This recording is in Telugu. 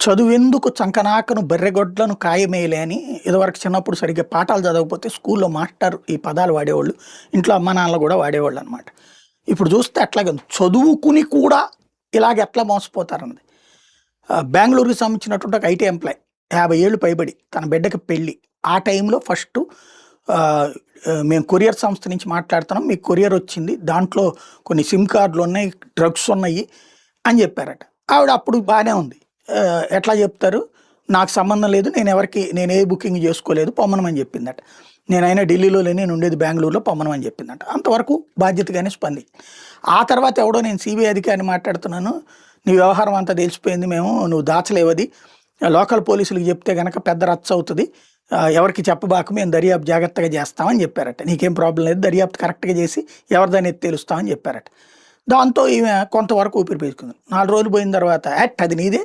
చదువెందుకు చంకనాకను బర్రెగొడ్లను కాయమేయలే అని ఇదివరకు చిన్నప్పుడు సరిగ్గా పాఠాలు చదవకపోతే స్కూల్లో మాస్టర్ ఈ పదాలు వాడేవాళ్ళు ఇంట్లో అమ్మ నాన్నలు కూడా వాడేవాళ్ళు అనమాట ఇప్పుడు చూస్తే అట్లాగే చదువుకుని కూడా ఇలాగ ఎట్లా మోసపోతారన్నది. బెంగళూరుకి సంబంధించినటువంటి ఒక ఐటీ ఎంప్లాయ్ యాభై ఏళ్ళు పైబడి తన బిడ్డకి పెళ్ళి. ఆ టైంలో ఫస్ట్ మేము కొరియర్ సంస్థ నుంచి మాట్లాడుతున్నాం మీకు కొరియర్ వచ్చింది దాంట్లో కొన్ని సిమ్ కార్డులు ఉన్నాయి డ్రగ్స్ ఉన్నాయి అని చెప్పారట. ఆవిడ అప్పుడు బాగానే ఉంది. ఎట్లా చెప్తారు? నాకు సంబంధం లేదు నేను ఎవరికి నేను ఏ బుకింగ్ చేసుకోలేదు పొమ్మనమని చెప్పిందట. నేనైనా ఢిల్లీలో లేని నేను ఉండేది బెంగళూరులో పొమ్మనమని చెప్పిందట. అంతవరకు బాధ్యతగానే స్పంది. ఆ తర్వాత ఎవడో నేను సిబిఐ అధికారిని మాట్లాడుతున్నాను నీ వ్యవహారం అంతా తెలిసిపోయింది మేము నువ్వు దాచలేవది. లోకల్ పోలీసులకు చెప్తే కనుక పెద్ద రచ్చ అవుతుంది. ఎవరికి చెప్పబాక మేము దర్యాప్తు జాగ్రత్తగా చేస్తామని చెప్పారట. నీకేం ప్రాబ్లం లేదు దర్యాప్తు కరెక్ట్గా చేసి ఎవరిదని తెలుస్తామని చెప్పారట. దాంతో ఈమె కొంతవరకు ఊపిరి పీల్చుకుంది. నాలుగు రోజులు పోయిన తర్వాత యాక్ట్ అది నీదే.